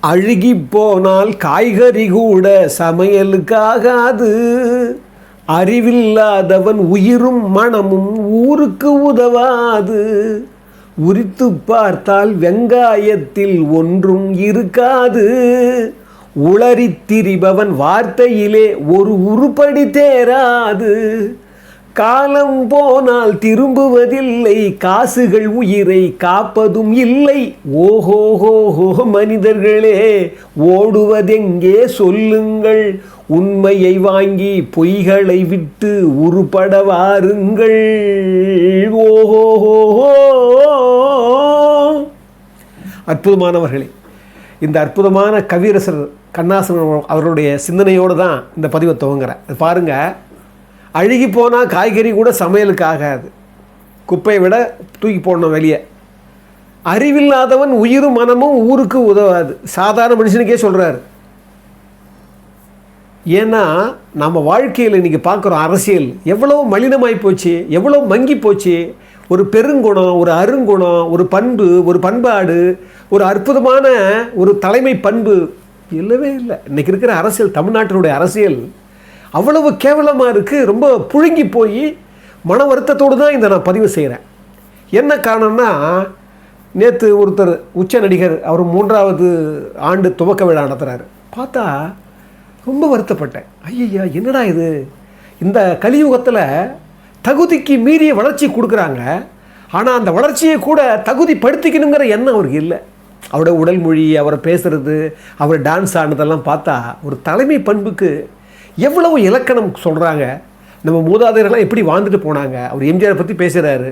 அழுகி போனால் காய்கறி கூட சமையலுக்காகாது. அறிவில்லாதவன் உயிரும் மனமும் ஊருக்கு உதவாது. உரித்து பார்த்தால் வெங்காயத்தில் ஒன்றும் இருக்காது. உளறித் திரிபவன் வார்த்தையிலே ஒரு உருப்படி தேராது. காலம் போனால் திரும்புவதில்லை. காசுகள் உயிரை காப்பதும் இல்லை. ஓஹோஹோஹோ மனிதர்களே ஓடுவதெங்கே சொல்லுங்கள். உண்மையை வாங்கி பொய்களை விட்டு உருப்பட வாருங்கள் ஓஹோஹோஹோ. அற்புதமானவர்களே இந்த அற்புதமான கவிரசர் கண்ணாசன் அவருடைய சிந்தனையோடு தான் இந்த பதிவை துவங்குறேன் அது பாருங்கள் அழுகி போனால் காய்கறி கூட சமையலுக்கு ஆகாது. குப்பையை விட தூக்கி போடணும் வெளியே. அறிவில்லாதவன் உயிரும் மனமும் ஊருக்கு உதவாது. சாதாரண மனுஷனுக்கே சொல்கிறாரு ஏன்னா நம்ம வாழ்க்கையில் இன்றைக்கி பார்க்குறோம் அரசியல். எவ்வளோ மலினமாகி போச்சு எவ்வளோ மங்கி போச்சு. ஒரு பெருங்குணம் ஒரு அருங்குணம் ஒரு பண்பு ஒரு பண்பாடு ஒரு அற்புதமான ஒரு தலைமை பண்பு இல்லவே இல்லை. இன்றைக்கி இருக்கிற அரசியல் தமிழ்நாட்டினுடைய அரசியல் அவ்வளவு கேவலமாக இருக்குது ரொம்ப புழுங்கி போய் மன வருத்தத்தோடு தான் இதை நான் பதிவு செய்கிறேன் என்ன காரணம்னா நேற்று ஒருத்தர் உச்ச நடிகர் அவர் மூன்றாவது ஆண்டு துவக்க விழா நடத்துகிறாரு பார்த்தா ரொம்ப வருத்தப்பட்டேன். ஐயா என்னடா இது? இந்த கலியுகத்தில் தகுதிக்கு மீறிய வளர்ச்சி கொடுக்குறாங்க. ஆனால் அந்த வளர்ச்சியை கூட தகுதி படுத்திக்கணுங்கிற எண்ணம் அவருக்கு இல்லை. அவரோட உடல் மொழி அவரை பேசுகிறது அவர் டான்ஸ் ஆனதெல்லாம் பார்த்தா ஒரு தலைமை பண்புக்கு எவ்வளவு இலக்கணம் சொல்கிறாங்க நம்ம மூதாதையர்கள்லாம் எப்படி வாழ்ந்துட்டு போனாங்க? அவர் எம்ஜிஆரை பற்றி பேசுகிறாரு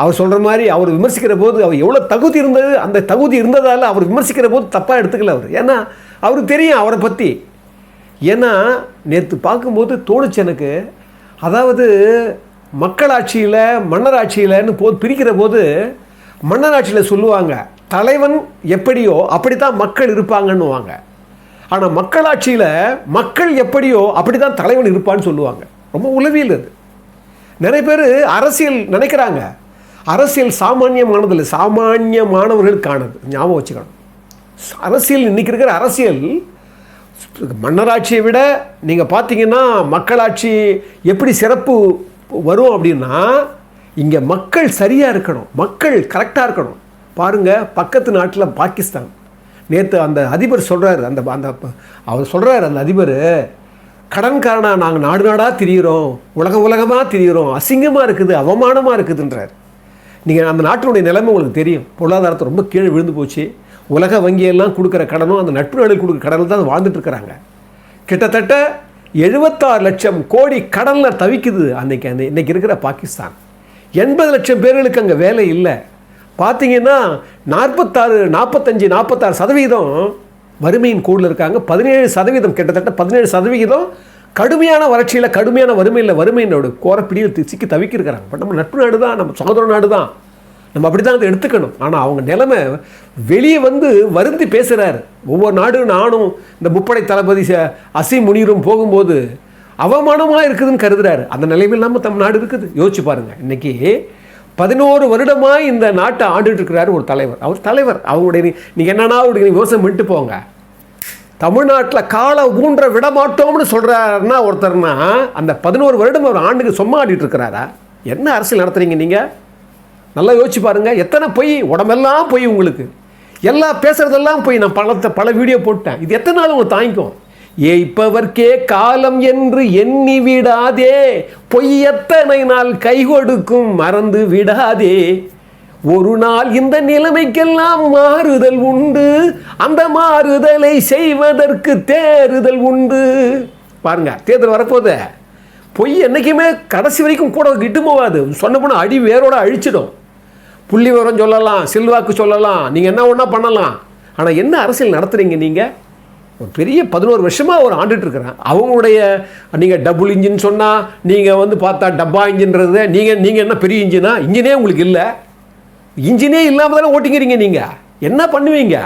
அவர் சொல்கிற மாதிரி அவர் விமர்சிக்கிற போது அவர் எவ்வளோ தகுதி இருந்தது? அந்த தகுதி இருந்ததால் அவர் விமர்சிக்கிற போது தப்பாக எடுத்துக்கல அவர். ஏன்னா அவருக்கு தெரியும் அவரை பற்றி ஏன்னா நேற்று பார்க்கும்போது தோணுச்சு எனக்கு. அதாவது மக்களாட்சியில் மன்னராட்சியில்னு போ பிரிக்கிற போது மன்னராட்சியில் சொல்லுவாங்க தலைவன் எப்படியோ அப்படித்தான் மக்கள் இருப்பாங்கன்னுவாங்க. ஆனால் மக்களாட்சியில் மக்கள் எப்படியோ அப்படி தான் தலைவன் இருப்பான்னு சொல்லுவாங்க. ரொம்ப உளவியல் அது. நிறைய பேர் அரசியல் நினைக்கிறாங்க. அரசியல் சாமானியமானதில்லை. சாமானியமானவர்களுக்கானது ஞாபகம் வச்சுக்கணும். அரசியல் இன்றைக்கி இருக்கிற அரசியல் மன்னராட்சியை விட நீங்கள் பார்த்தீங்கன்னா மக்களாட்சி எப்படி சிறப்பு வரும் அப்படின்னா இங்கே மக்கள் சரியாக இருக்கணும். மக்கள் கரெக்டாக இருக்கணும். பாருங்கள் பக்கத்து நாட்டில் பாகிஸ்தான். நேற்று அந்த அதிபர் சொல்கிறார் அந்த அந்த அவர் சொல்கிறார் அந்த அதிபர் கடன்காரனா நாங்கள் நாடு நாடாக திரியிறோம் உலக உலகமாக திரியிறோம் அசிங்கமாக இருக்குது அவமானமாக இருக்குதுன்றார். நீங்கள் அந்த நாட்டினுடைய நிலைமை உங்களுக்கு தெரியும். பொருளாதாரத்தை ரொம்ப கீழே விழுந்து போச்சு. உலக வங்கியெல்லாம் கொடுக்குற கடனும் அந்த நட்பு நாடுகள் கொடுக்குற கடனில் தான் வாழ்ந்துட்டு இருக்கிறாங்க. கிட்டத்தட்ட எழுபத்தாறு லட்சம் கோடி கடனில் தவிக்குது அன்னைக்கு அந்த இன்றைக்கி இருக்கிற பாகிஸ்தான். எண்பது லட்சம் பேர்களுக்கு அங்கே வேலை இல்லை. பார்த்தீங்கன்னா நாற்பத்தாறு நாற்பத்தஞ்சு நாற்பத்தாறு சதவீதம் வறுமையின் கூடில் இருக்காங்க. பதினேழு சதவீதம் கிட்டத்தட்ட பதினேழு சதவிகிதம் கடுமையான வறட்சியில் கடுமையான வறுமையில் வறுமையினோட கோரப்பிடியில் சிக்கி தவிக்கிருக்கிறாங்க. பட் நம்ம நட்பு நாடு தான் நம்ம சகோதர நாடு தான் நம்ம அப்படி தான் அதை எடுத்துக்கணும். ஆனால் அவங்க நிலைமை வெளியே வந்து வருந்தி பேசுகிறார் ஒவ்வொரு நாடும் நானும் இந்த முப்படை தளபதி ச- அசி முனிரும் போகும்போது அவமானமாக இருக்குதுன்னு கருதுறாரு. அந்த நிலைமையில் நம்ம தம் நாடு இருக்குது. யோசிச்சு பாருங்கள் இன்றைக்கி பதினோரு வருடமாக இந்த நாட்டை ஆண்டுட்டு இருக்கிறாரு ஒரு தலைவர். அவர் தலைவர். அவங்களுடைய நீ- என்னன்னா அவருடைய விவசாயம் பண்ணிட்டு போங்க. தமிழ்நாட்டில் காலை ஊன்ற விடமாட்டோம்னு சொல்கிறாருன்னா ஒருத்தர்னா அந்த பதினோரு வருடம் அவர் ஆண்டுக்கு சும்மா ஆடிட்டு இருக்கிறாரா என்ன அரசியல் நடத்துறீங்க நீங்கள் நல்லா யோசிச்சு பாருங்கள் எத்தனை பொய்? உடம்பெல்லாம் பொய் உங்களுக்கு. எல்லாம் பேசுறதெல்லாம் போய். நான் பலத்தை பல வீடியோ போட்டேன். இது எத்தனை நாள் உங்களுக்கு தாங்கிக்கும்? ஏய்ப்பவர்க்கே காலம் என்று எண்ணி விடாதே. பொய் எத்தனை நாள் கை கொடுக்கும் மறந்து விடாதே. ஒரு நாள் இந்த நிலைமைக்கெல்லாம் மாறுதல் உண்டு. அந்த மாறுதலை செய்வதற்கு தேறுதல் உண்டு. பாருங்க தேர்தல் வரப்போது பொய் என்றைக்குமே கடைசி வரைக்கும் கூட இட்டு போகாது. சொன்ன போனால் அடி வேரோட அழிச்சிடும். புள்ளி விவரம் சொல்லலாம் செல்வாக்கு சொல்லலாம். நீங்கள் என்ன ஒன்றா பண்ணலாம்? ஆனால் என்ன அரசியல் நடத்துகிறீங்க நீங்கள் ஒரு பெரிய பதினோரு வருஷமாக அவர் ஆண்டுட்டுருக்கிறேன் அவங்களுடைய நீங்கள் டபுள் இன்ஜின் சொன்னால் நீங்கள் வந்து பார்த்தா டப்பா இன்ஜின்றது நீங்கள் நீங்கள் என்ன பெரிய இன்ஜினா இன்ஜினே உங்களுக்கு இல்லை. இன்ஜினே இல்லாமல் தானே ஓட்டிக்கிறீங்க நீங்கள் என்ன பண்ணுவீங்க?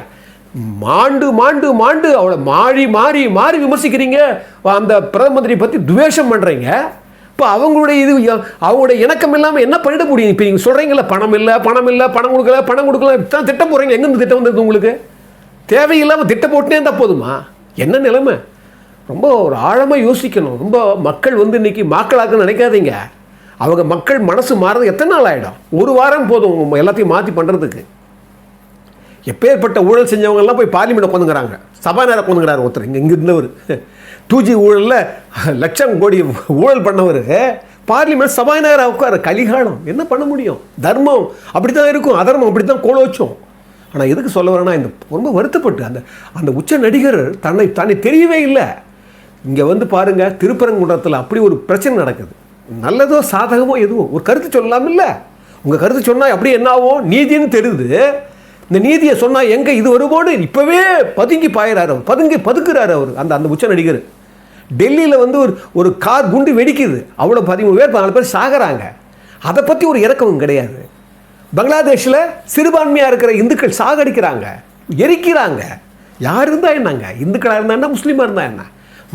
மாண்டு மாண்டு மாண்டு அவளை மாறி மாறி மாறி விமர்சிக்கிறீங்க. அந்த பிரதம மந்திரி பற்றி துவேஷம் பண்ணுறீங்க இப்போ அவங்களுடைய இது அவங்களுடைய இணக்கம் இல்லாமல் என்ன பண்ணிட முடியும்? இப்போ நீங்கள் சொல்கிறீங்களா பணம் இல்லை பணம் இல்லை பணம் கொடுக்கல பணம் கொடுக்கல தான் திட்டம் போகிறீங்க எங்கேருந்து திட்டம் வந்தது உங்களுக்கு? தேவையில்லாமல் திட்ட போட்டுனே இருந்தால் போதுமா? என்ன நிலைமை? ரொம்ப ஒரு ஆழமாக யோசிக்கணும். ரொம்ப மக்கள் வந்து இன்னைக்கு மாக்களாக்க நினைக்காதீங்க. அவங்க மக்கள் மனசு மாறது எத்தனை நாள் ஆகிடும் ஒரு வாரம் போதும் எல்லாத்தையும் மாற்றி பண்ணுறதுக்கு எப்பேற்பட்ட ஊழல் செஞ்சவங்கெல்லாம் போய் பார்லிமெண்ட் உட்காந்துங்கிறாங்க சபாநாயகர் உட்காந்துங்கிறார் ஒருத்தர். இங்கே இங்கே இருந்தவர். டூஜி ஊழலில் லட்சம் கோடி ஊழல் பண்ணவர். பார்லிமெண்ட் சபாநாயகராக உட்கார. கலிகாலம். என்ன பண்ண முடியும்? தர்மம். அப்படி தான் இருக்கும். அதர்மம். அப்படி தான் கோலோச்சும். ஆனால் எதுக்கு சொல்ல வரேன்னா இந்த ரொம்ப வருத்தப்பட்டு அந்த அந்த உச்ச நடிகர் தன்னை தன்னை தெரியவே இல்லை. இங்கே வந்து பாருங்க திருப்பரங்குன்றத்தில் அப்படி ஒரு பிரச்சனை நடக்குது. நல்லதோ சாதகமோ எதுவும் ஒரு கருத்து சொல்லலாம் இல்லை. உங்கள் கருத்து சொன்னால் அப்படி என்னாகும் நீதின்னு தெரியுது. இந்த நீதியை சொன்னால் எங்கே இது வருமோன்னு இப்போவே பதுங்கி பாயிறாரு அவர். பதுங்கி பதுக்குறாரு அவர் அந்த அந்த உச்ச நடிகர். டெல்லியில் வந்து ஒரு ஒரு கார் குண்டு வெடிக்குது. அவ்வளோ பதிமூணு பேர் பதினாலு பேர் சாகிறாங்க. அதை பற்றி ஒரு இறக்கமும் கிடையாது. பங்களாதேஷில் சிறுபான்மையாக இருக்கிற இந்துக்கள் சாகடிக்கிறாங்க எரிக்கிறாங்க. யார் இருந்தால் என்னங்க? இந்துக்களாக இருந்தால் என்ன முஸ்லீமாக இருந்தால் என்ன?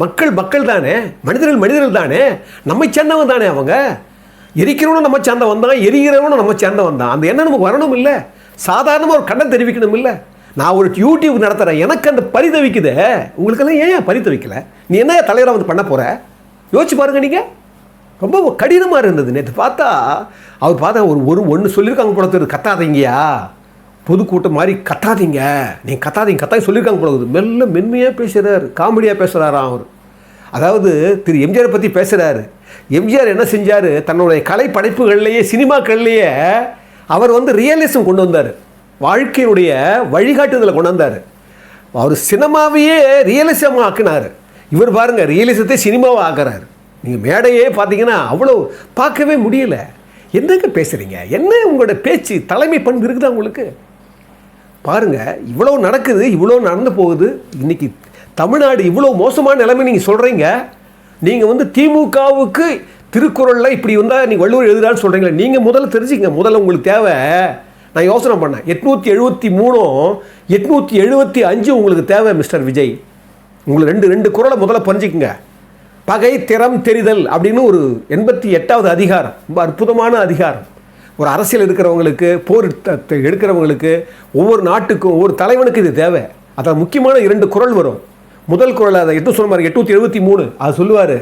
மக்கள் மக்கள் தானே மனிதர்கள் மனிதர்கள் தானே நம்மை சேர்ந்தவன் தானே அவங்க? எரிக்கிறவனும் நம்ம சேர்ந்தவன் தான் எரிகிறவனும் நம்ம சேர்ந்தவன் தான் அந்த எண்ணம் நமக்கு வரணும் இல்லை. சாதாரணமாக ஒரு கண்ணை தெரிவிக்கணும் இல்லை. நான் ஒரு யூடியூப் நடத்துகிறேன் எனக்கு அந்த பரிதவிக்குதே உங்களுக்கெல்லாம் ஏன் பரிதவிக்கலை நீ என்ன தலைவராக வந்து பண்ண போகிற யோசிச்சு பாருங்கள் நீங்கள் ரொம்ப கடினமாக இருந்தது. நேற்று பார்த்தா அவர் பார்த்தா ஒரு ஒரு ஒன்று சொல்லியிருக்காங்க போல தெரியுது. கத்தாதீங்கயா பொதுக்கூட்டம் மாதிரி கத்தாதீங்க. நீங்கள் கத்தாதீங்க. கத்தாதி சொல்லியிருக்காங்க போல மெல்ல மென்மையாக பேசுகிறார் காமெடியாக பேசுகிறாராம் அவர். அதாவது திரு எம்ஜிஆரை பற்றி பேசுகிறாரு எம்ஜிஆர் என்ன செஞ்சார்? தன்னுடைய கலை படைப்புகள்லேயே சினிமாக்கள்லேயே அவர் வந்து ரியலிசம் கொண்டு வந்தார். வாழ்க்கையினுடைய வழிகாட்டுதலை கொண்டு வந்தார். அவர் சினிமாவையே ரியலிசமாக ஆக்கினார். இவர் பாருங்க ரியலிசத்தை சினிமாவை ஆக்குறாரு. நீங்கள் மேடையே பார்த்தீங்கன்னா அவ்வளோ பார்க்கவே முடியல. என்னங்க பேசுகிறீங்க என்ன உங்களோட பேச்சு தலைமை பண்பு இருக்குதா உங்களுக்கு? பாருங்க இவ்வளோ நடக்குது இவ்வளோ நடந்து போகுது. இன்னைக்கு தமிழ்நாடு இவ்வளோ மோசமான நிலைமை நீங்கள் சொல்கிறீங்க நீங்கள் வந்து திமுகவுக்கு திருக்குறளில் இப்படி வந்தால் நீங்கள் வள்ளுவர் எழுதுறான்னு சொல்கிறீங்களே நீங்கள் முதல்ல தெரிஞ்சுக்கங்க. முதல்ல உங்களுக்கு தேவை. நான் யோசனை பண்ணேன். எட்நூற்றி எழுபத்தி மூணும் எட்நூற்றி எழுபத்தி அஞ்சும் உங்களுக்கு தேவை மிஸ்டர் விஜய். உங்களுக்கு ரெண்டு ரெண்டு குறளை முதல்ல புரிஞ்சுக்குங்க. பகை திறம் தெரிதல் அப்படின்னு ஒரு எண்பத்தி எட்டாவது அதிகாரம். ரொம்ப அற்புதமான அதிகாரம். ஒரு அரசியல் இருக்கிறவங்களுக்கு போர் த- எடுக்கிறவங்களுக்கு ஒவ்வொரு நாட்டுக்கும் ஒவ்வொரு தலைவனுக்கு இது தேவை. அதில் முக்கியமான இரண்டு குறள் வரும். முதல் குரல் அதை எட்டு சொல்லுவார் எட்நூற்றி எழுபத்தி மூணு. அது சொல்லுவார்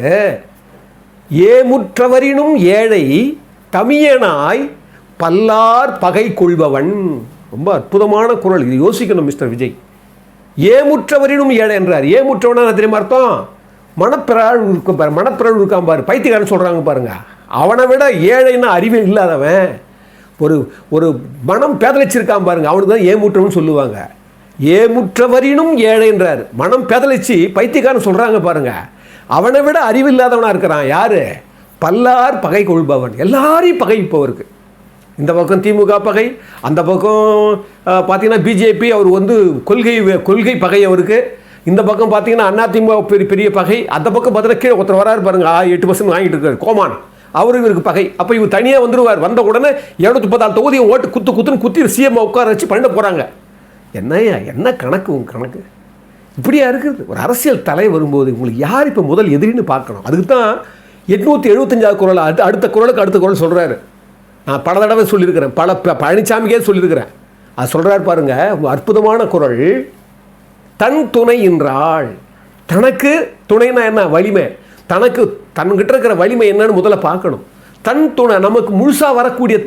ஏமுற்றவரினும் ஏழை தமியனாய் பல்லார் பகை கொள்பவன். ரொம்ப அற்புதமான குரல். இது யோசிக்கணும் மிஸ்டர் விஜய். ஏமுற்றவரினும் ஏழை என்றார். ஏமுற்றவனா என்ன தெரியுமா அர்த்தம்? மனப்பிறாழ் இருக்கும் பாரு மனப்பிறாழ் இருக்கான் பாரு. பைத்தியக்காரன் சொல்கிறாங்க பாருங்கள் அவனை விட ஏழைன்னா அறிவே இல்லாதவன் ஒரு ஒரு மனம் பேதலிச்சிருக்கான் பாருங்க. அவனுக்கு தான் ஏமுற்றவன் சொல்லுவாங்க. ஏமுற்றவரினும் ஏழைன்றார் மனம் பேதலிச்சு பைத்தியக்காரன் சொல்கிறாங்க பாருங்க. அவனை விட அறிவில்லாதவனாக இருக்கிறான். யார்? பல்லார் பகை கொள்பவன். எல்லாரையும் பகைப்பவருக்கு. இந்த பக்கம் திமுக பகை அந்த பக்கம் பார்த்தீங்கன்னா பிஜேபி அவர் வந்து கொள்கை கொள்கை பகை அவருக்கு. இந்த பக்கம் பார்த்தீங்கன்னா அதிமுக பெரிய பெரிய பகை. அந்த பக்கம் பார்த்தீங்கன்னா கீழே ஒருத்தர் வராரு பாருங்க. ஆ, எட்டு பர்சன்ட் வாங்கிட்டு இருக்காரு. கோமான். அவரு இவருக்கு பகை. அப்போ இவர் தனியாக வந்துருவார். வந்த உடனே இரநூத்தி முப்பத்தாறு தொகுதியை ஓட்டு குத்து குத்துன்னு குத்தி சிஎம் உட்கார வச்சு பண்ண போகிறாங்க என்னய்யா என்ன கணக்கு உங்கள் கணக்கு? இப்படியா இருக்குது? ஒரு அரசியல் தலை வரும்போது உங்களுக்கு யார் இப்போ முதல் எதிரின்னு பார்க்கணும். அதுக்கு தான் எட்நூற்றி எழுபத்தஞ்சாவது குரல் அடுத்த அடுத்த குரலுக்கு அடுத்த குரல் சொல்கிறாரு நான் பல தடவை சொல்லியிருக்கிறேன். பல ப- பழனிசாமிக்கே சொல்லியிருக்கிறேன். அது சொல்கிறாரு பாருங்கள் அற்புதமான குரல். தன் துணை என்றாள் தனக்கு துணைனா என்ன? வலிமை. தனக்கு தன்கிட்ட இருக்கிற வலிமை என்னன்னு முதல்ல பார்க்கணும். தன் துணை நமக்கு முழுசாக வரக்கூடிய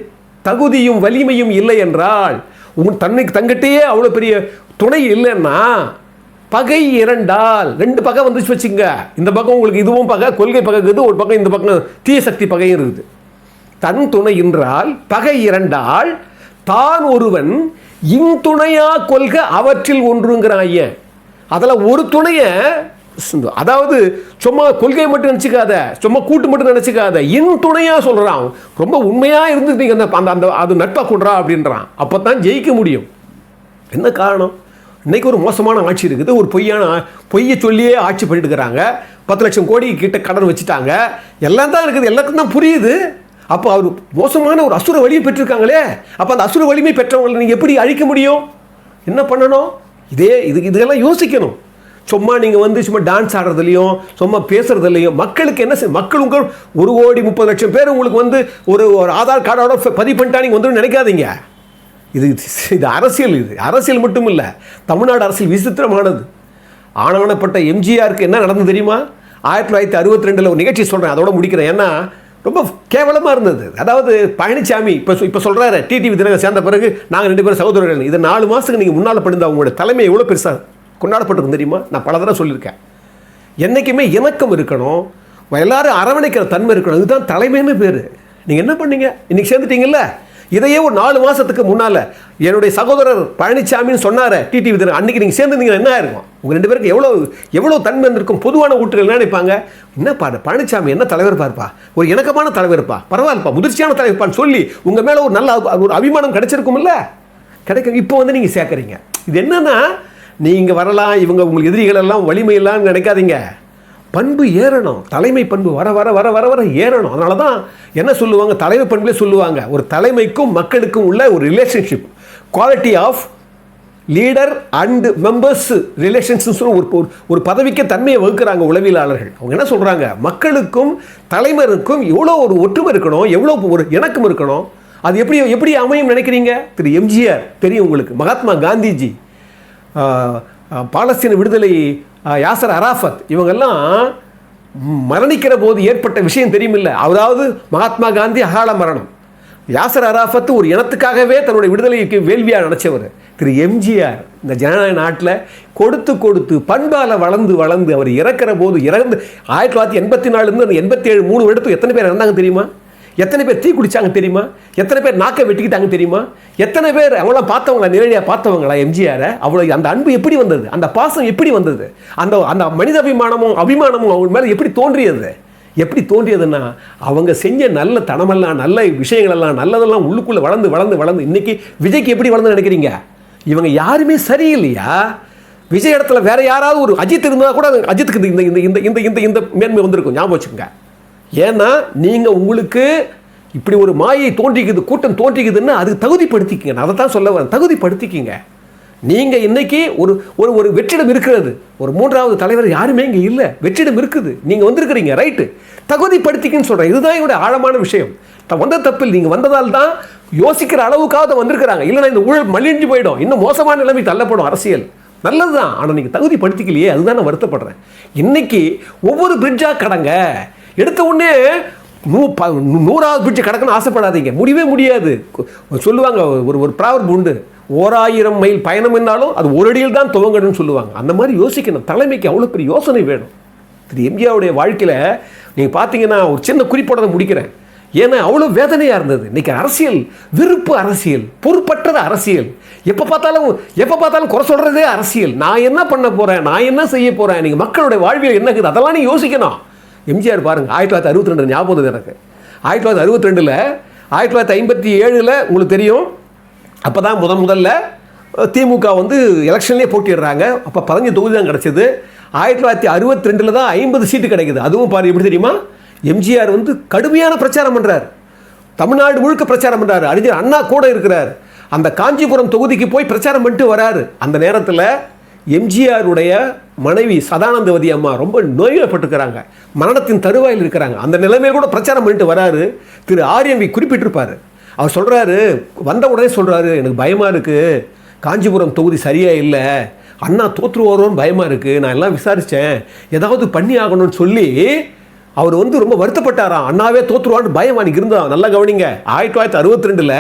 தகுதியும் வலிமையும் இல்லை என்றால் உன் தன்னைக்கு தங்கிட்டேயே அவ்வளோ பெரிய துணை இல்லைன்னா பகை இரண்டால் ரெண்டு பகை வந்துச்சு வச்சுங்க இந்த பக்கம் உங்களுக்கு இதுவும் பகை கொள்கை பகை இருக்குது ஒரு பக்கம் இந்த பக்கம் தீய சக்தி பகையும் இருக்குது. தன் துணை என்றால் பகை இரண்டால் தான் ஒருவன் இன்துணையா கொள்க அவற்றில் ஒன்றுங்கிறான் ஐயன். அதில் ஒரு துணையை அதாவது சும்மா கொள்கை மட்டும் நினச்சிக்காத சும்மா கூட்டு மட்டும் நினச்சிக்காத இன் துணையாக சொல்கிறான் ரொம்ப உண்மையாக இருந்து அந்த அந்த அந்த அது நட்பாக கொடுறா அப்படின்றான். அப்போ தான் ஜெயிக்க முடியும். என்ன காரணம்? இன்றைக்கி ஒரு மோசமான ஆட்சி இருக்குது. ஒரு பொய்யான பொய்யை சொல்லியே ஆட்சி பண்ணிட்டு இருக்கிறாங்க. பத்து லட்சம் கோடி கிட்ட கடன் வச்சுட்டாங்க. எல்லாம் தான் இருக்குது. எல்லாருக்கும் தான் புரியுது. அப்போ அவர் மோசமான ஒரு அசுர வலியை பெற்றிருக்காங்களே. அப்போ அந்த அசுர வலிமை பெற்றவங்களை நீங்கள் எப்படி அழிக்க முடியும்? என்ன பண்ணணும்? இதே இது இதெல்லாம் யோசிக்கணும். சும்மா நீங்கள் வந்து சும்மா டான்ஸ் ஆடுறதுலையும் சும்மா பேசுகிறதுலையும் மக்களுக்கு என்ன செய் மக்கள் உங்கள் ஒரு கோடி முப்பது லட்சம் பேர் உங்களுக்கு வந்து ஒரு ஒரு ஆதார் கார்டோட பதிவு பண்ணிட்டா நீங்கள் வந்து நினைக்காதீங்க. இது இது அரசியல் இது. அரசியல் மட்டும் இல்லை தமிழ்நாடு அரசியல் விசித்திரமானது. ஆனவனப்பட்ட எம்ஜிஆருக்கு என்ன நடந்தது தெரியுமா? ஆயிரத்தி தொள்ளாயிரத்தி அறுபத்தி ரெண்டில் ஒரு நிகழ்ச்சி சொல்கிறேன் அதோட முடிக்கிறேன். ஏன்னா ரொம்ப கேவலமாக இருந்தது. அதாவது பழனிசாமி இப்போ இப்போ சொல்கிறாரு டிடிவி தினகர் சேர்ந்த பிறகு நாங்கள் ரெண்டு பேரும் சகோதரர்கள். இது நாலு மாதத்துக்கு நீங்கள் முன்னால் படிந்த அவங்களோட தலைமை எவ்வளோ பெருசாக கொண்டாடப்பட்டிருக்கும் தெரியுமா? நான் பல தடவை சொல்லியிருக்கேன். என்றைக்குமே இணக்கம் இருக்கணும். எல்லாரும் அரவணைக்கிற தன்மை இருக்கணும். இதுதான் தலைமைன்னு பேர். நீங்கள் என்ன பண்ணீங்க? இன்றைக்கி சேர்ந்துட்டீங்கல்ல? இதையே ஒரு நாலு மாதத்துக்கு முன்னால் என்னுடைய சகோதரர் பழனிசாமின்னு சொன்னார் டிடி விதர் அன்னைக்கு நீங்கள் சேர்ந்துருந்தீங்கன்னா என்ன இருக்கும் உங்கள் ரெண்டு பேருக்கு எவ்வளோ எவ்வளோ தன்மை இருந்திருக்கும்? பொதுவான ஊற்றுகள் என்ன நினைப்பாங்க? என்னப்பா இந்த பழனிசாமி என்ன தலைவர் பார்ப்பா ஒரு இணக்கமான தலைவர்ப்பா பரவாயில்லப்பா முதிர்ச்சியான தலைவர்ப்பான்னு சொல்லி உங்கள் மேலே ஒரு நல்ல ஒரு அபிமானம் கிடைச்சிருக்கும்ல? கிடைக்கும். இப்போ வந்து நீங்கள் சேர்க்குறீங்க. இது என்னன்னா நீங்கள் வரலாம் இவங்க உங்களுக்கு எதிரிகளெல்லாம் வலிமையெல்லாம் நினைக்காதீங்க. பண்பு ஏறணும். தலைமை பண்பு வர வர வர வர வர ஏறணும். அதனால தான் என்ன சொல்லுவாங்க? தலைமை பண்புலே சொல்லுவாங்க. ஒரு தலைமைக்கும் மக்களுக்கும் உள்ள ஒரு relationship quality of leader and members relations ஒரு ஒரு- பதவிக்கு தன்மையை வகுக்கிறாங்க உளவியலாளர்கள். அவங்க என்ன சொல்கிறாங்க மக்களுக்கும் தலைமருக்கும் எவ்வளோ ஒரு ஒற்றுமை இருக்கணும்? எவ்வளோ ஒரு இணக்கம் இருக்கணும்? அது எப்படி எப்படி அமையும் நினைக்கிறீங்க? திரு எம்ஜிஆர் தெரியும் உங்களுக்கு. மகாத்மா காந்திஜி பாலஸ்தீன விடுதலை யாசர் அராஃபத் இவங்கெல்லாம் மரணிக்கிற போது ஏற்பட்ட விஷயம் தெரியுமில்ல? அதாவது மகாத்மா காந்தி அகால மரணம். யாசர் அராஃபத்து ஒரு இனத்துக்காகவே தன்னுடைய விடுதலைக்கு வேள்வியாக நினச்சவர் திரு எம்ஜிஆர் இந்த ஜனநாயக நாட்டில் கொடுத்து கொடுத்து பண்பால வளர்ந்து வளர்ந்து அவர் இறக்கிற போது இறந்து ஆயிரத்தி தொள்ளாயிரத்தி எண்பத்தி நாலுலேருந்து எண்பத்தி ஏழு மூணு எடுத்து எத்தனை பேர் இறந்தாங்க தெரியுமா? எத்தனை பேர் தீ குடித்தாங்க தெரியுமா? எத்தனை பேர் நாக்கை வெட்டிக்கிட்டாங்க தெரியுமா? எத்தனை பேர் அவங்களாம் பார்த்தவங்களா நேரடியாக பார்த்தவங்களா எம்ஜிஆரை? அவ்வளோ அந்த அன்பு எப்படி வந்தது? அந்த பாசம் எப்படி வந்தது? அந்த அந்த மனித அபிமானமும் அபிமானமும் அவங்க மேலே எப்படி தோன்றியது? எப்படி தோன்றியதுன்னா அவங்க செஞ்ச நல்ல தனமெல்லாம் நல்ல விஷயங்களெல்லாம் நல்லதெல்லாம் உள்ளுக்குள்ளே வளர்ந்து வளர்ந்து வளர்ந்து இன்னைக்கு விஜய்க்கு எப்படி வளர்ந்து நினைக்கிறீங்க? இவங்க யாருமே சரியில்லையா? விஜய் இடத்துல வேற யாராவது ஒரு அஜித் இருந்தால் கூட அஜித்துக்கு இந்த இந்த இந்த இந்த இந்த இந்த மேன்மை வந்திருக்கும். ஞாபகம் வச்சுக்கோங்க. ஏன்னா நீங்கள் உங்களுக்கு இப்படி ஒரு மாயை தோன்றிக்குது கூட்டம் தோன்றிக்குதுன்னு அது தகுதிப்படுத்திக்கிங்க. நான் அதை தான் சொல்ல வரேன். தகுதிப்படுத்திக்கிங்க. நீங்கள் இன்றைக்கி ஒரு ஒரு ஒரு வெற்றிடம் இருக்கிறது. ஒரு மூன்றாவது தலைவர் யாருமே இங்கே இல்லை. வெற்றிடம் இருக்குது. நீங்கள் வந்திருக்கிறீங்க. ரைட்டு. தகுதிப்படுத்திக்கின்னு சொல்கிறேன் இதுதான் என்னுடைய ஆழமான விஷயம். த- வந்த தப்பில் நீங்கள் வந்ததால் தான் யோசிக்கிற அளவுக்காவது வந்திருக்கிறாங்க. இல்லைன்னா இந்த ஊழல் மலிஞ்சு போயிடும். இன்னும் மோசமான நிலைமை தள்ளப்படும் அரசியல். நல்லது தான் ஆனால் நீங்கள் தகுதிப்படுத்திக்கலையே. அதுதான் நான் வருத்தப்படுறேன். இன்றைக்கி ஒவ்வொரு பிரிட்ஜாக கடங்க எடுத்த உடனே நூ ப நூறாவது பிரிட்ஜை கடக்கணும்னு ஆசைப்படாதீங்க. முடியவே முடியாது. சொல்லுவாங்க ஒரு ஒரு ப்ராவர் உண்டு. ஓராயிரம் மைல் பயணம் என்னாலும் அது ஒரு அடியில் தான் துவங்கணும்னு சொல்லுவாங்க. அந்த மாதிரி யோசிக்கணும். தலைமைக்கு அவ்வளோ பெரிய யோசனை வேணும். திரு எம்ஜிஆருடைய வாழ்க்கையில் நீங்கள் பார்த்தீங்கன்னா ஒரு சின்ன குறிப்போட தான் முடிக்கிறேன். ஏன்னா அவ்வளோ வேதனையாக இருந்தது. இன்றைக்கி அரசியல் விருப்பு அரசியல் பொறுப்பற்றது அரசியல். எப்போ பார்த்தாலும் எப்போ பார்த்தாலும் குறை சொல்கிறதே அரசியல். நான் என்ன பண்ண போகிறேன் நான் என்ன செய்ய போகிறேன் நீங்கள் மக்களுடைய வாழ்வியல் என்ன இருக்குது அதெல்லாம் நீ யோசிக்கணும். எம்ஜிஆர் பாருங்கள் ஆயிரத்தி தொள்ளாயிரத்தி அறுபத்தி ரெண்டு ஞாபகம் எனக்கு. ஆயிரத்தி தொள்ளாயிரத்தி அறுபத்தி ரெண்டில் ஆயிரத்தி தொள்ளாயிரத்தி ஐம்பத்தி ஏழில் உங்களுக்கு தெரியும். அப்போ தான் முதன் முதல்ல திமுக வந்து எலெக்ஷன்லேயே போட்டிடுறாங்க அப்போ பதினஞ்சு தொகுதி தான் கிடச்சிது. ஆயிரத்தி தொள்ளாயிரத்தி அறுபத்தி ரெண்டில் தான் ஐம்பது சீட்டு கிடைக்குது. அதுவும் பாரு எப்படி தெரியுமா? எம்ஜிஆர் வந்து கடுமையான பிரச்சாரம் பண்ணுறார் தமிழ்நாடு முழுக்க பிரச்சாரம் பண்ணுறாரு அறிஞர் அண்ணா கூட இருக்கிறார். அந்த காஞ்சிபுரம் தொகுதிக்கு போய் பிரச்சாரம் பண்ணிட்டு வராரு. அந்த நேரத்தில் எம்ஜிஆருடைய மனைவி சதானந்தவதி அம்மா ரொம்ப நோய்பட்டுக்கிறாங்க மரணத்தின் தருவாயில் இருக்கிறாங்க. அந்த நிலைமையில் கூட பிரச்சாரம் பண்ணிட்டு வராரு. திரு ஆரியம்பி குறிப்பிட்டிருப்பாரு. அவர் சொல்கிறாரு வந்த உடனே சொல்கிறாரு எனக்கு பயமாக இருக்குது காஞ்சிபுரம் தொகுதி சரியாக இல்லை. அண்ணா தோற்றுருவாரோன்னு பயமாக இருக்குது நான் எல்லாம் விசாரித்தேன் ஏதாவது பண்ணி ஆகணும்னு சொல்லி அவர் வந்து ரொம்ப வருத்தப்பட்டாராம். அண்ணாவே தோற்றுருவான்னு பயம் அன்றைக்கி இருந்தான் நல்லா கவனிங்க. ஆயிரத்தி தொள்ளாயிரத்தி அறுபத்தி ரெண்டில்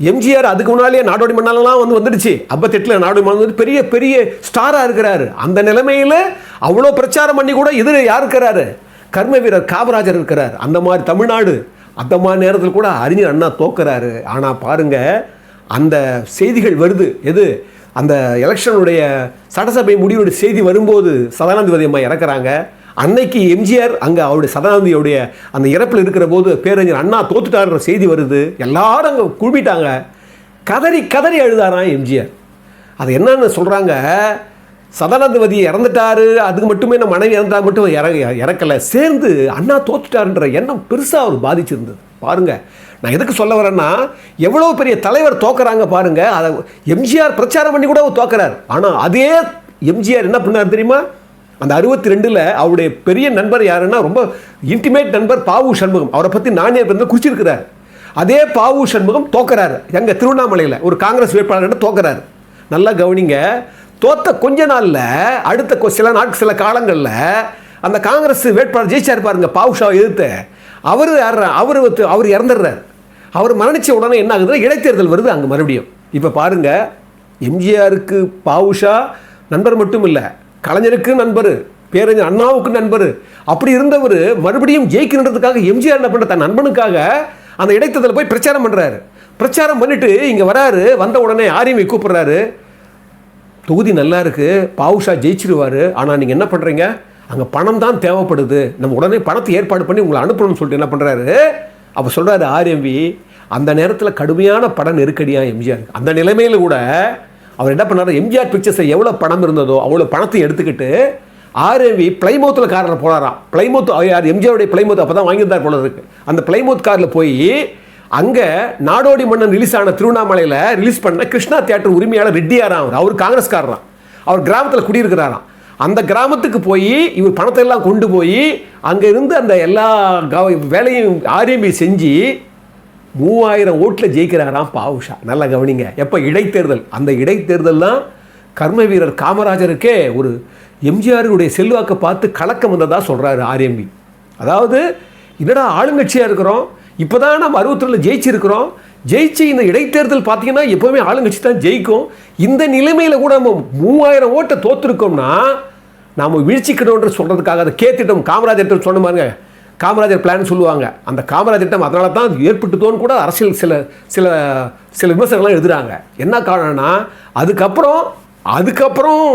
எம்ஜிஆர் அதுக்கு முன்னாலேயே நாடோடி மன்னலாம் வந்து வந்துடுச்சு. ஐம்பத்தெட்டில் நாடோடி மன்னல் வந்து பெரிய பெரிய ஸ்டாராக இருக்கிறாரு. அந்த நிலைமையில் அவ்வளோ பிரச்சாரம் பண்ணி கூட எதிர யார் இருக்கிறாரு? கர்ம வீரர் காமராஜர் இருக்கிறார். அந்த மாதிரி தமிழ்நாடு அந்த மாதிரி நேரத்தில் கூட அறிஞர் அண்ணா தோக்குறாரு. ஆனால் பாருங்க அந்த செய்திகள் வருது. எது? அந்த எலெக்ஷனுடைய சட்டசபை முடிவுடைய செய்தி வரும்போது சதானந்தவதி அம்மா இறக்குறாங்க. அன்னைக்கு எம்ஜிஆர் அங்கே அவருடைய சதானந்தியோடைய அந்த இறப்பில் இருக்கிற போது பேரறிஞர் அண்ணா தோத்துட்டாருன்ற செய்தி வருது. எல்லாரும் அங்கே குழுமிட்டாங்க. கதறி கதறி அழுதாராம் எம்ஜிஆர். அது என்னன்னு சொல்கிறாங்க சதானந்தவதி இறந்துட்டாரு. அதுக்கு மட்டுமே நம்ம மனைவி இறந்தா மட்டும் இற இறக்கலை. சேர்ந்து அண்ணா தோத்துட்டாருன்ற எண்ணம் பெருசாக அவர் பாதிச்சிருந்தது. பாருங்க. நான் எதுக்கு சொல்ல வரேன்னா எவ்வளோ பெரிய தலைவர் தோக்குறாங்க பாருங்கள் அதை எம்ஜிஆர் பிரச்சாரம் பண்ணி கூட அவர் தோக்குறார். ஆனால் அதே எம்ஜிஆர் என்ன பண்ணார் தெரியுமா? அந்த அறுபத்தி ரெண்டில் அவருடைய பெரிய நண்பர் யாருன்னா ரொம்ப இன்டிமேட் நண்பர் பாவு சண்முகம். அவரை பற்றி நானே வந்து குறிச்சிருக்கிறார் அதே பாவு சண்முகம் தோக்குறாரு. எங்கள் திருவண்ணாமலையில் ஒரு காங்கிரஸ் வேட்பாளர்கிட்ட தோக்கிறார். நல்லா கவனிங்க. தோத்த கொஞ்ச நாளில் அடுத்த சில நாட்கள் சில காலங்களில் அந்த காங்கிரஸ் வேட்பாளர் ஜெயிச்சார் பாருங்க பாவுஷாவை எதிர்த்து. அவர் அவர் அவர் இறந்துடுறாரு. அவர் மரணித்த உடனே என்ன ஆகுதுன்னா இடைத்தேர்தல் வருது அங்கே மறுபடியும். இப்போ பாருங்கள் எம்ஜிஆருக்கு பாவுஷா நண்பர் மட்டும் இல்லை கலைஞருக்கு நண்பர் பேரறிஞர் அண்ணாவுக்கு நண்பர். அப்படி இருந்தவர் மறுபடியும் ஜெயிக்கணுன்றதுக்காக எம்ஜிஆர் என்ன பண்ணுற தன் நண்பனுக்காக அந்த இடைத்ததில் போய் பிரச்சாரம் பண்ணுறாரு பிரச்சாரம் பண்ணிட்டு இங்கே வராரு வந்த உடனே ஆரியமை கூப்பிட்றாரு. தொகுதி நல்லா இருக்குது பாவுஷா ஜெயிச்சிருவார் ஆனால் நீங்கள் என்ன பண்ணுறீங்க அங்கே பணம் தான் தேவைப்படுது. நம்ம உடனே பணத்தை ஏற்பாடு பண்ணி உங்களை அனுப்பணும்னு சொல்லிட்டு என்ன பண்ணுறாரு அப்போ சொல்கிறாரு ஆர்எம்பி அந்த நேரத்தில் கடுமையான பட நெருக்கடியா எம்ஜிஆர் அந்த நிலைமையில் கூட அவர் என்ன பண்ணார்? எம்ஜிஆர் பிக்சர்ஸில் எவ்வளோ பணம் இருந்ததோ அவ்வளோ பணத்தை எடுத்துக்கிட்டு ஆர்எம்பி பிளைமவுத்தில் காரில் போனாராம் பிளைமவுத் யார் எம்ஜிஆருடைய பிளைமவுத் அப்போ தான் வாங்கியிருந்தார் போல இருக்கு. அந்த பிளைமவுத் காரில் போய் அங்கே நாடோடி மன்னன் ரிலீஸ் ஆன திருவண்ணாமலையில் ரிலீஸ் பண்ண கிருஷ்ணா தியேட்டர் உரிமையாளர் ரெட்டியாராம் அவர்? அவர் காங்கிரஸ்காரராம் அவர் கிராமத்தில் குடியிருக்கிறாராம் அந்த கிராமத்துக்கு போய் இவர் பணத்தை எல்லாம் கொண்டு போய் அங்கே இருந்து அந்த எல்லா வேலையும் ஆர்எம்பி செஞ்சு மூவாயிரம் ஓட்டில் ஜெயிக்கிறாராம் பாவுஷா நல்லா கவனிங்க. எப்போ இடைத்தேர்தல்? அந்த இடைத்தேர்தல் தான் கர்ம வீரர் காமராஜருக்கே ஒரு எம்ஜிஆருடைய செல்வாக்கை பார்த்து கலக்கம் வந்ததாக சொல்கிறாரு ஆர்எம்பி அதாவது என்னடா ஆளுங்கட்சியாக இருக்கிறோம்? இப்போ தான் நம்ம அறுபத்தொன்னில் ஜெயிச்சிருக்கிறோம். ஜெயிச்சு இந்த இடைத்தேர்தல் பார்த்தீங்கன்னா எப்போவுமே ஆளுங்கட்சி தான் ஜெயிக்கும். இந்த நிலைமையில் கூட நம்ம மூவாயிரம் ஓட்டை தோற்றுருக்கோம்னா நாம் வீழ்ச்சிக்கணுன்ற சொல்கிறதுக்காக அதை கே காமராஜர் சொன்ன பாருங்க காமராஜர் பிளான் சொல்லுவாங்க. அந்த காமராஜர் திட்டம் அதனால தான் ஏற்பட்டுதோன்னு கூட அரசியல் சில சில சில விமர்சனங்கள்லாம் எழுதுகிறாங்க என்ன காரணம்னா அதுக்கப்புறம் அதுக்கப்புறம்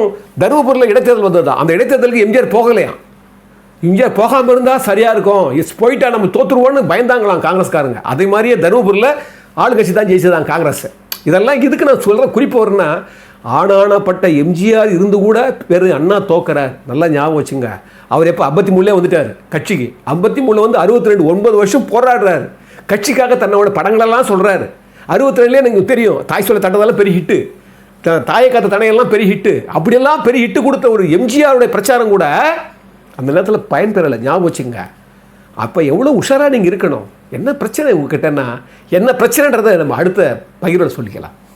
தருமபுரியில் இடைத்தேர்தல் வந்தது தான் அந்த இடைத்தேர்தலுக்கு எம்ஜிஆர் போகலையாம். எம்ஜிஆர் போகாமல் இருந்தால் சரியாக இருக்கும். எஸ் போயிட்டா நம்ம தோற்றுருவோன்னு பயந்தாங்களாம் காங்கிரஸ்காரங்க. அதே மாதிரியே தருமபுரியில் ஆளுங்கட்சி தான் ஜெயிச்சதான் காங்கிரஸ். இதெல்லாம் இதுக்கு நான் சொல்கிற குறிப்பு வரும்னா ஆனானப்பட்ட எம்ஜிஆர் இருந்து கூட பேர் அண்ணா தோக்கறார் நல்லா ஞாபகம் வச்சுங்க. அவர் எப்போ ஐம்பத்தி மூணுலேயே வந்துட்டார் கட்சிக்கு. ஐம்பத்தி மூணில் வந்து அறுபத்தி ரெண்டு ஒன்பது வருஷம் போராடுறாரு. கட்சிக்காக தன்னோட படங்களெல்லாம் சொல்கிறாரு அறுபத்தி ரெண்டுலேயே எனக்கு தெரியும் தாய் சொல்ல தட்டதெல்லாம் பெரிய ஹிட்டு. த- தாயை காத்த தனையெல்லாம் பெரிய ஹிட்டு. அப்படியெல்லாம் பெரிய ஹிட்டு கொடுத்த ஒரு எம்ஜிஆருடைய பிரச்சாரம் கூட அந்த நேரத்தில் பயன் பெறலை ஞாபகம் வச்சுங்க. அப்போ எவ்வளோ உஷாராக நீங்கள் இருக்கணும்? என்ன பிரச்சனை உங்ககிட்டன்னா என்ன பிரச்சனைன்றதை நம்ம அடுத்த பகிர்வோட சொல்லிக்கலாம்.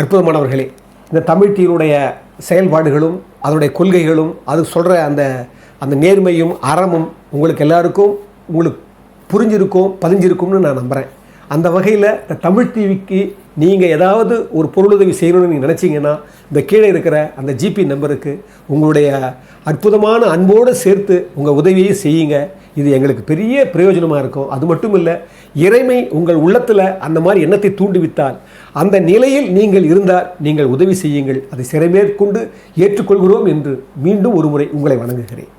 அற்புதமானவர்களே இந்த தமிழ் தீருடைய செயல்பாடுகளும் அதனுடைய கொள்கைகளும் அது சொல்கிற அந்த அந்த நேர்மையும் அறமும் உங்களுக்கு எல்லாருக்கும் உங்களுக்கு புரிஞ்சிருக்கும் பதிஞ்சிருக்கும்னு நான் நம்புகிறேன் அந்த வகையில் இந்த தமிழ் டிவிக்கு நீங்கள் ஏதாவது ஒரு பொருளுதவி செய்யணும்னு நீங்கள் நினச்சிங்கன்னா இந்த கீழே இருக்கிற அந்த ஜிபி நம்பருக்கு உங்களுடைய அற்புதமான அன்போடு சேர்த்து உங்கள் உதவியை செய்யுங்க. இது எங்களுக்கு பெரிய பிரயோஜனமாக இருக்கும். அது மட்டும் இல்லை இறைமை உங்கள் உள்ளத்தில் அந்த மாதிரி எண்ணத்தை தூண்டுவித்தால் அந்த நிலையில் நீங்கள் இருந்தால் நீங்கள் உதவி செய்யுங்கள். அதை சிறைமேற்கொண்டு ஏற்றுக்கொள்கிறோம் என்று மீண்டும் ஒரு முறை உங்களை வணங்குகிறேன்.